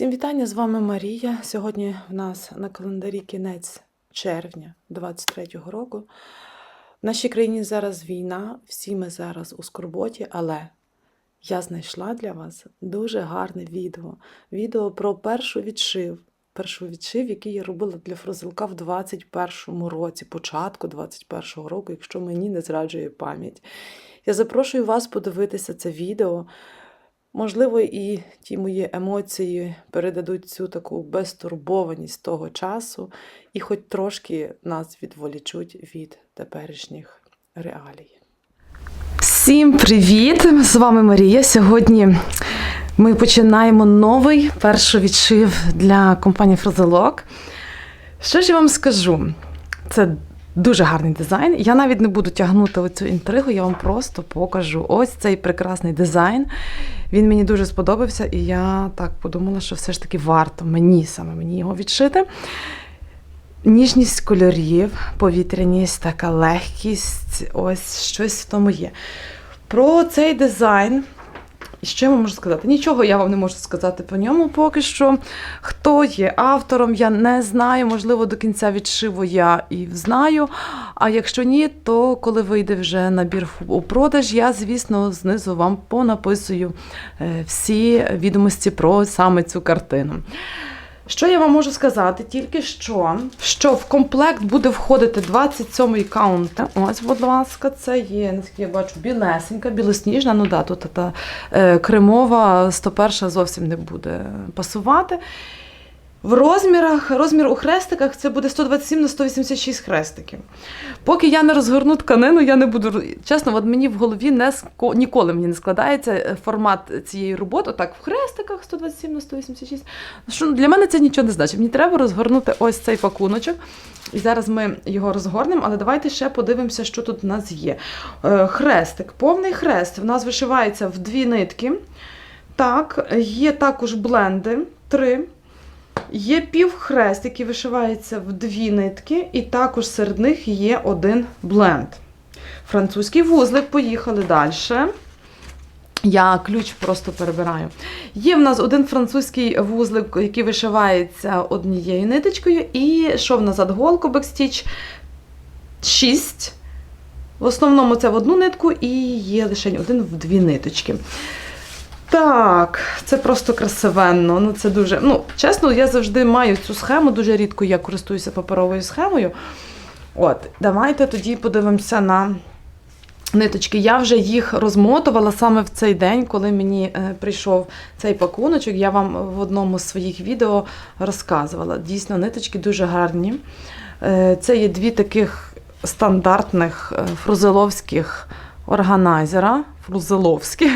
Всім вітання, з вами Марія. Сьогодні в нас на календарі кінець червня 23-го року. В нашій країні зараз війна, всі ми зараз у скорботі, але я знайшла для вас дуже гарне відео. Відео про першу відшив. Першу відшив, який я робила для фрозилка в 21-му році, початку 21-го року, якщо мені не зраджує пам'ять. Я запрошую вас подивитися це відео. Можливо, і ті мої емоції передадуть цю таку безтурбованість того часу, і хоч трошки нас відволічуть від теперішніх реалій. Всім привіт! З вами Марія. Сьогодні ми починаємо новий перший відшив для компанії Фрозелок. Що ж я вам скажу? Це Дуже гарний дизайн. Я навіть не буду тягнути оцю інтригу, я вам просто покажу ось цей прекрасний дизайн. Він мені дуже сподобався, і я так подумала, що все ж таки варто мені саме мені його відшити. Ніжність кольорів, повітряність, така легкість, ось щось в тому є. Про цей дизайн. Що я вам можу сказати? Нічого я вам не можу сказати по ньому поки що. Хто є автором, я не знаю. Можливо, до кінця відшиву я і знаю. А якщо ні, то коли вийде вже набір у продаж, я, звісно, знизу вам понаписую е, всі відомості про саме цю картину. Що я вам можу сказати? Тільки що, що в комплект буде входити 27-й каунт. Ось, будь ласка, це є, наскільки я бачу, білесенька, білосніжна. Ну да, тут та е, кремова 101 зовсім не буде пасувати. В розмірах, розмір у хрестиках це буде 127 на 186 хрестиків. Поки я не розгорну тканину, я не буду. Чесно, от мені в голові не ніколи мені не складається е, формат цієї роботи. Так, в хрестиках 127 на 186. Що для мене це нічого не значить. Мені треба розгорнути ось цей пакуночок. І зараз ми його розгорнемо, але давайте ще подивимося, що тут у нас є. Е, Хрестик, повний хрест. В нас вишивається в дві нитки. Так, є також бленди, три. Є півхрест, який вишивається в дві нитки, і також серед них є один бленд. Французький вузлик, поїхали далі. Я ключ просто перебираю. Є в нас один французький вузлик, який вишивається однією ниточкою, і що в нас голку бекстіч 6. В основному це в одну нитку, і є лише один в дві ниточки. Так, це просто красивенно. Ну, це дуже. Ну, чесно, я завжди маю цю схему, дуже рідко я користуюся паперовою схемою. От, давайте тоді подивимося на ниточки. Я вже їх розмотувала саме в цей день, коли мені е, прийшов цей пакуночок. Я вам в одному з своїх відео розказувала. Дійсно, ниточки дуже гарні. Е, це є дві таких стандартних е, фрузеловських органайзера. Фрузеловські.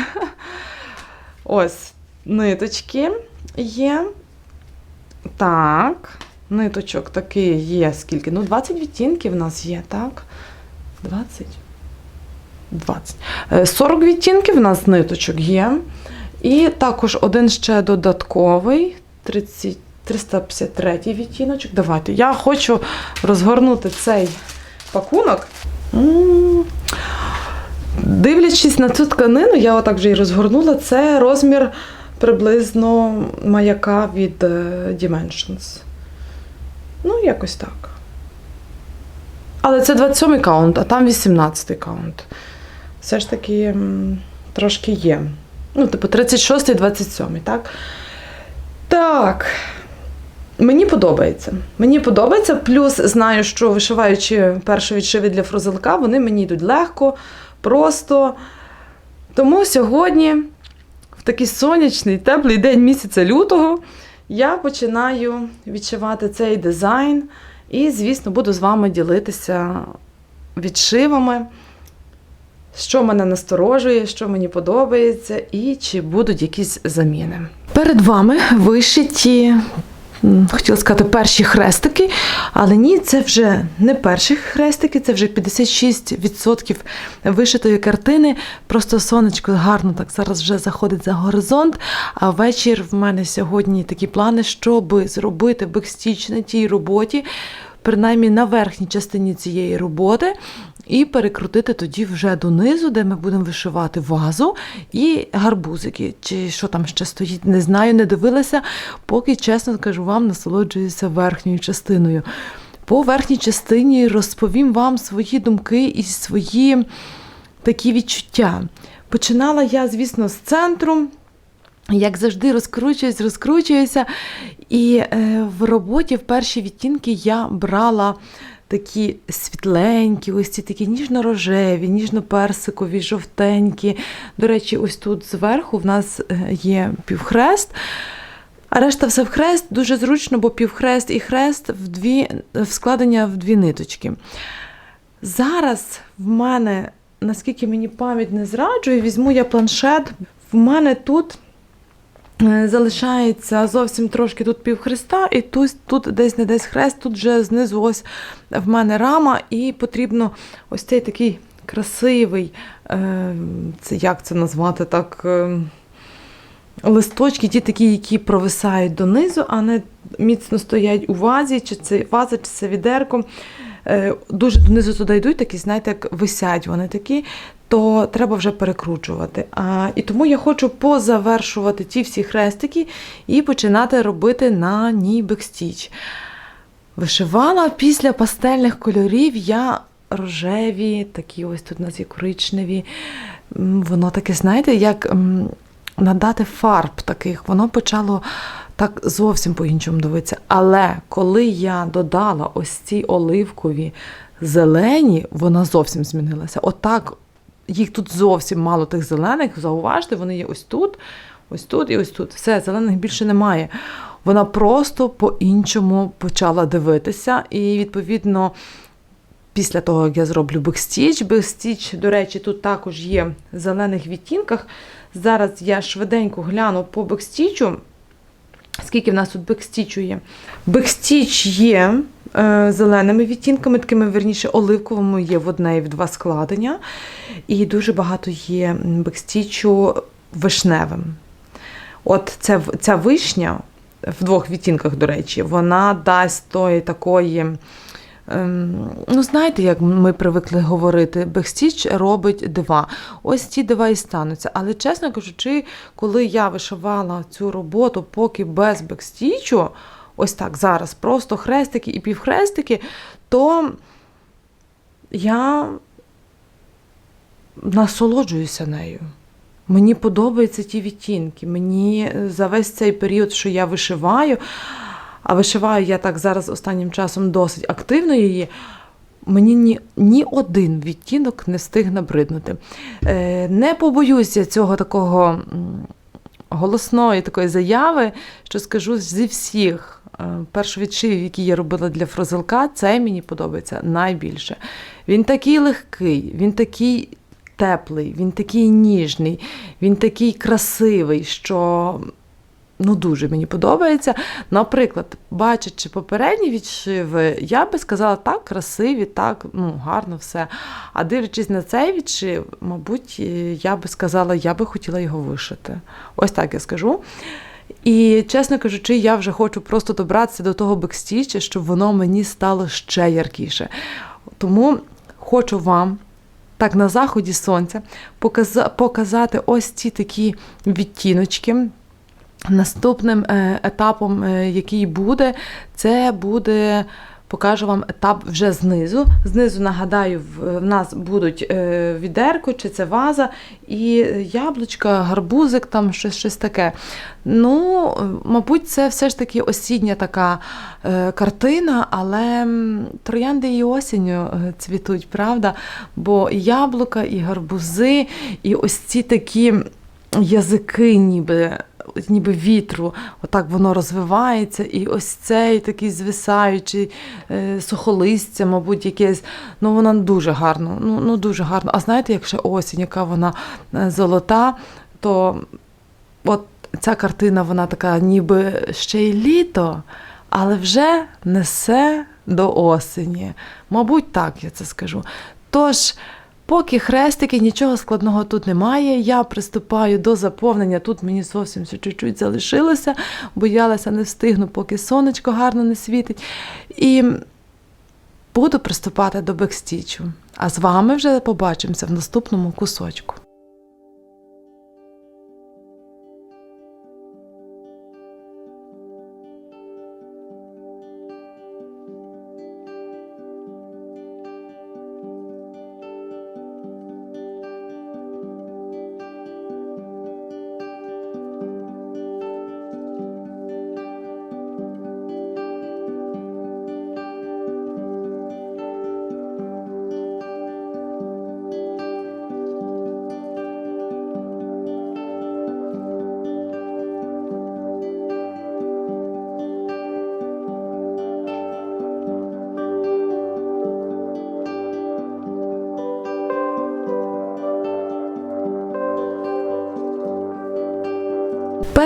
Ось ниточки є. Так, ниточок такий є скільки? Ну, 20 відтінків в нас є, так? 20. 20. Е, 40 відтінків в нас ниточок є. І також один ще додатковий 30, 353 відтіночок. Давайте. Я хочу розгорнути цей пакунок. М, Дивлячись на цю тканину, я отак вже і розгорнула. Це розмір приблизно маяка від е, Dimensions. Ну, якось так. Але це 27-й каунт, а там 18-й каунт. Все ж таки трошки є. Ну, типу, 36-й, 27-й, так? Так. Мені подобається. Мені подобається. Плюс знаю, що вишиваючи перші відшиви для фрузелка, вони мені йдуть легко, просто. Тому сьогодні, в такий сонячний, теплий день місяця лютого, я починаю відшивати цей дизайн. І, звісно, буду з вами ділитися відшивами, що мене насторожує, що мені подобається, і чи будуть якісь заміни. Перед вами вишиті хотіла сказати, перші хрестики, але ні, це вже не перші хрестики, це вже 56% вишитої картини. Просто сонечко гарно так зараз вже заходить за горизонт. А вечір в мене сьогодні такі плани, щоб зробити бекстіч на тій роботі. Принаймні на верхній частині цієї роботи, і перекрутити тоді вже донизу, де ми будемо вишивати вазу і гарбузики. Чи що там ще стоїть, не знаю, не дивилася, поки, чесно кажу вам, насолоджуюся верхньою частиною. По верхній частині розповім вам свої думки і свої такі відчуття. Починала я, звісно, з центру. Як завжди, розкручуюсь, розкручуюся. І е, в роботі в перші відтінки я брала такі світленькі, ось ці такі ніжно-рожеві, ніжно-персикові, жовтенькі. До речі, ось тут зверху в нас е, є півхрест. А решта все в хрест дуже зручно, бо півхрест і хрест в дві, в складення в дві ниточки. Зараз в мене, наскільки мені пам'ять не зраджує, візьму я планшет. В мене тут залишається зовсім трошки тут півхреста, і тут, тут десь не десь хрест, тут вже знизу ось в мене рама, і потрібно ось цей такий красивий, е, це як це назвати так. Е, листочки, ті такі, які провисають донизу, а не міцно стоять у вазі, чи це ваза, чи це відерко. Е, Дуже донизу туди йдуть, такі, знаєте, як висять вони такі, то треба вже перекручувати. А, І тому я хочу позавершувати ті всі хрестики і починати робити на ній бекстіч. Вишивала після пастельних кольорів я рожеві, такі ось тут у нас є коричневі. Воно таке, знаєте, як надати фарб таких, воно почало так зовсім по-іншому дивитися. Але коли я додала ось ці оливкові зелені, вона зовсім змінилася. Отак, їх тут зовсім мало тих зелених, зауважте, вони є ось тут, ось тут і ось тут. Все, зелених більше немає. Вона просто по-іншому почала дивитися, і відповідно. Після того, як я зроблю бекстіч, бекстіч, до речі, тут також є в зелених відтінках. Зараз я швиденько гляну по бекстічу. Скільки в нас тут бекстічу є? Бекстіч є зеленими відтінками, такими, верніше, оливковими є в одне і в два складення. І дуже багато є бекстічу вишневим. От ця, ця вишня в двох відтінках, до речі, вона дасть тої такої. Ем, Ну, знаєте, як ми привикли говорити, бекстіч робить дива. Ось ці дива і стануться. Але, чесно кажучи, коли я вишивала цю роботу поки без бекстічу, ось так зараз, просто хрестики і півхрестики, то я насолоджуюся нею. Мені подобаються ті відтінки. Мені за весь цей період, що я вишиваю, а вишиваю я так зараз останнім часом досить активно її. Мені ні, ні один відтінок не встиг набриднути. Е, не побоюся цього такого голосної такої заяви, що скажу зі всіх е, першовідшивів, які я робила для фрозелка, цей мені подобається найбільше. Він такий легкий, він такий теплий, він такий ніжний, він такий красивий, що ну, дуже мені подобається. Наприклад, бачачи попередні відшиви, я би сказала, так, красиві, так, ну, гарно все. А дивлячись на цей відшив, мабуть, е, я би сказала, я би хотіла його вишити. Ось так я скажу. І, чесно кажучи, я вже хочу просто добратися до того бекстіча, щоб воно мені стало ще яркіше. Тому хочу вам так на заході сонця показати ось ці такі відтіночки. Наступним е, етапом, е, який буде, це буде. Покажу вам етап вже знизу. Знизу, нагадаю, в нас будуть е, відерко, чи це ваза, і яблучка, гарбузик, там щось, щось таке. Ну, мабуть, це все ж таки осіння така е, картина, але троянди і осінню е, цвітуть, правда? Бо і яблука, і гарбузи, і ось ці такі язики, ніби. Ніби вітру, отак воно розвивається, і ось цей такий звисаючий е, сухолистя, мабуть, якесь. Ну, вона дуже гарно. Ну, ну дуже гарно. А знаєте, як ще осінь, яка вона е, золота, то от ця картина, вона така, ніби ще й літо, але вже несе до осені. Мабуть, так я це скажу. Тож. Поки хрестики, нічого складного тут немає. Я приступаю до заповнення. Тут мені зовсім все чуть-чуть залишилося. Боялася, не встигну, поки сонечко гарно не світить. І буду приступати до бекстічу. А з вами вже побачимося в наступному кусочку.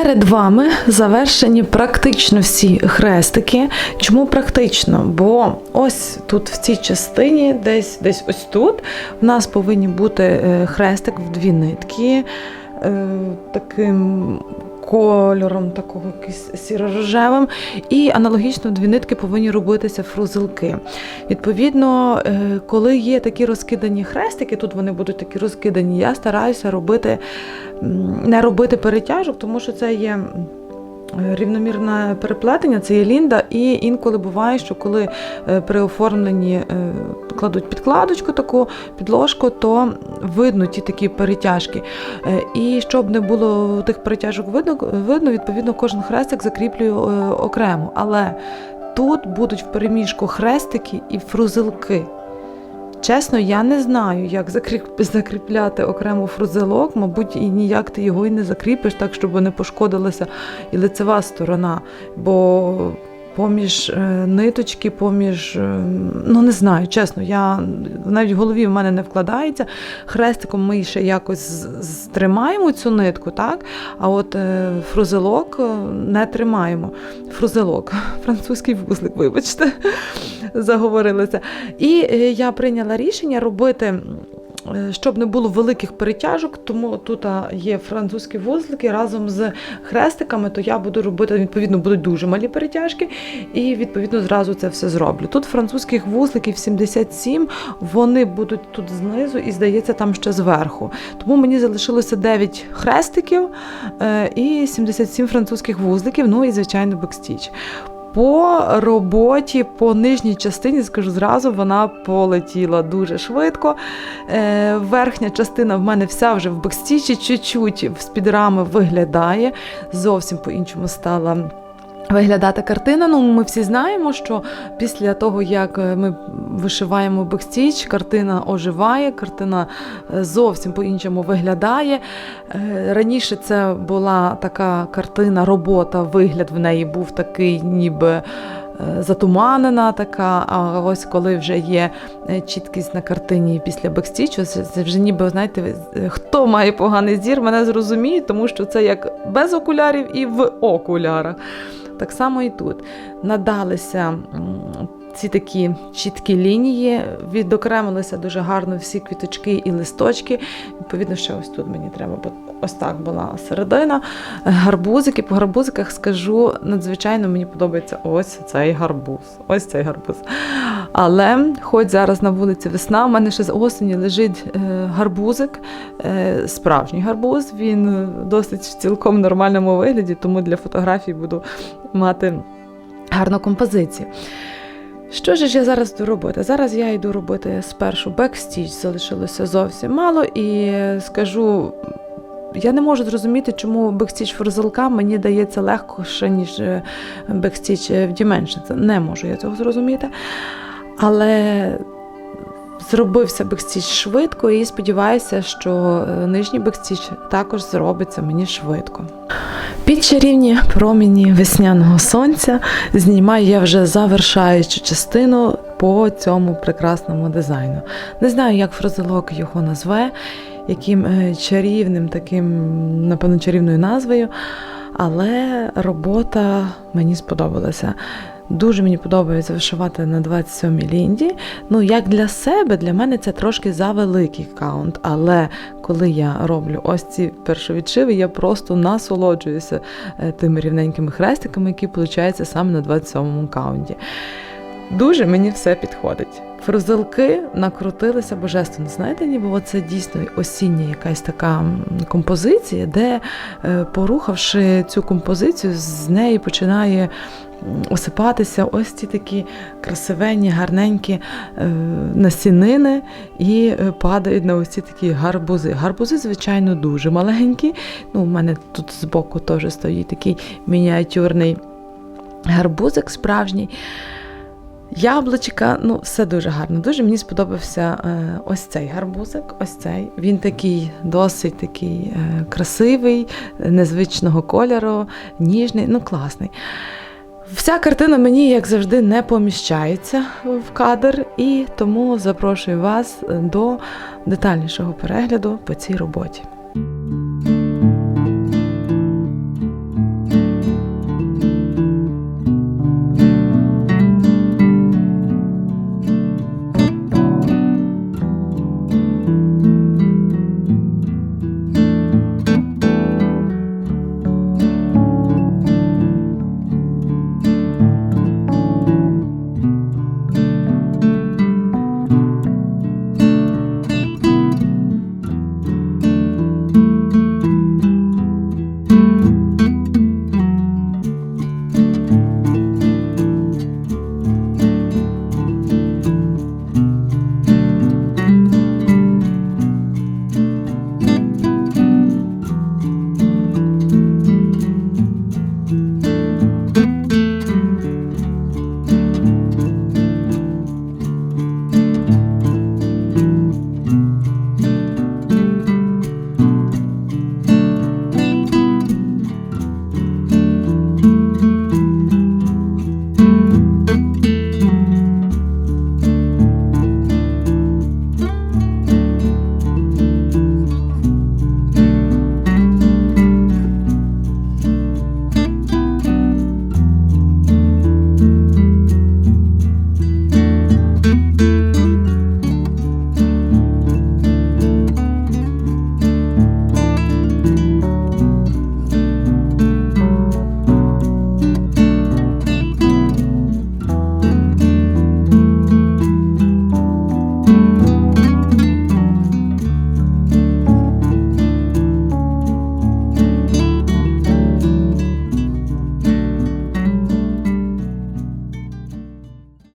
Перед вами завершені практично всі хрестики. Чому практично? Бо ось тут в цій частині, десь десь ось тут, в нас повинні бути е, хрестик в дві нитки. е, Таким кольором, такого сіро-рожевим, і аналогічно дві нитки повинні робитися фрузелки. Відповідно, е, коли є такі розкидані хрестики, тут вони будуть такі розкидані, я стараюся робити не робити перетяжок, тому що це є. М, Рівномірне переплетення це є лінда, і інколи буває, що коли е, при оформленні е, кладуть підкладочку, таку підложку, то видно ті такі перетяжки. Е, І щоб не було тих перетяжок видно, видно відповідно, кожен хрестик закріплюю е, окремо. Але тут будуть в переміжку хрестики і фрузелки. Чесно, я не знаю, як закріп- закріпляти окремо фрузелок, мабуть, і ніяк ти його і не закріпиш так, щоб не пошкодилася і лицева сторона. Бо поміж е, ниточки, поміж, е, ну не знаю, чесно, я навіть в голові в мене не вкладається. Хрестиком ми ще якось тримаємо цю нитку, так? А от е, фрузелок не тримаємо. Фрузелок, французький вузлик, вибачте, заговорилися. І я прийняла рішення робити. Е, Щоб не було великих перетяжок, тому тут є французькі вузлики разом з хрестиками, то я буду робити, відповідно, будуть дуже малі перетяжки, і відповідно зразу це все зроблю. Тут французьких вузликів 77, вони будуть тут знизу і, здається, там ще зверху. Тому мені залишилося 9 хрестиків е, і 77 французьких вузликів, ну і, звичайно, бекстіч. По роботі по нижній частині, скажу зразу, вона полетіла дуже швидко. Е, верхня частина в мене вся вже в бекстічі, чуть-чуть з-під рами виглядає. Зовсім по-іншому стала. Виглядати картина. Ну, ми всі знаємо, що після того, як е, ми вишиваємо бекстіч, картина оживає, картина е, зовсім по-іншому виглядає. Е, Раніше це була така картина, робота, вигляд в неї був такий, ніби затуманена така. А ось коли вже є чіткість на картині після бекстічу, це, вже ніби, знаєте, хто має поганий зір, мене зрозуміє, тому що це як без окулярів і в окулярах. Так само і тут надалися ці такі чіткі лінії, відокремилися дуже гарно всі квіточки і листочки. Відповідно, ще ось тут мені треба, бо ось так була середина. Гарбузики. По гарбузиках скажу, надзвичайно мені подобається ось цей гарбуз. Ось цей гарбуз. Але хоч зараз на вулиці весна, у мене ще з осені лежить е, гарбузик, е, справжній гарбуз. Він досить в цілком нормальному вигляді, тому для фотографій буду мати гарну композицію. Що ж я зараз йду робити? Зараз я йду робити спершу бекстіч, залишилося зовсім мало, і скажу. Я не можу зрозуміти, чому бекстіч фрузелка мені дається легше, ніж е, бекстіч в Dimensions. Не можу я цього зрозуміти. Але зробився бекстіч швидко і сподіваюся, що е, нижній бекстіч також зробиться мені швидко. Під чарівні проміні весняного сонця знімаю я вже завершаючу частину по цьому прекрасному дизайну. Не знаю, як фрозелок його назве, яким е, чарівним, таким, напевно, чарівною назвою, але робота мені сподобалася. Дуже мені подобається вишивати на 27-й лінді. Ну, як для себе, для мене це трошки завеликий каунт. Але коли я роблю ось ці першовідшиви, я просто насолоджуюся е, тими рівненькими хрестиками, які получаються саме на 27-му каунті. Дуже мені все підходить. Фрузелки накрутилися божественно. Знаєте, ніби оце дійсно осіння якась така композиція, де, е, порухавши цю композицію, з неї починає осипатися ось ці такі красивенні, гарненькі е, насінини і е, падають на ось ці такі гарбузи. Гарбузи, звичайно, дуже маленькі. Ну, у мене тут збоку теж стоїть такий мініатюрний гарбузик справжній. Яблучка, ну, все дуже гарно. Дуже мені сподобався е, ось цей гарбузик. Ось цей. Він такий досить такий е, красивий, незвичного кольору, ніжний, ну класний. Вся картина мені, як завжди, не поміщається в кадр, і тому запрошую вас до детальнішого перегляду по цій роботі.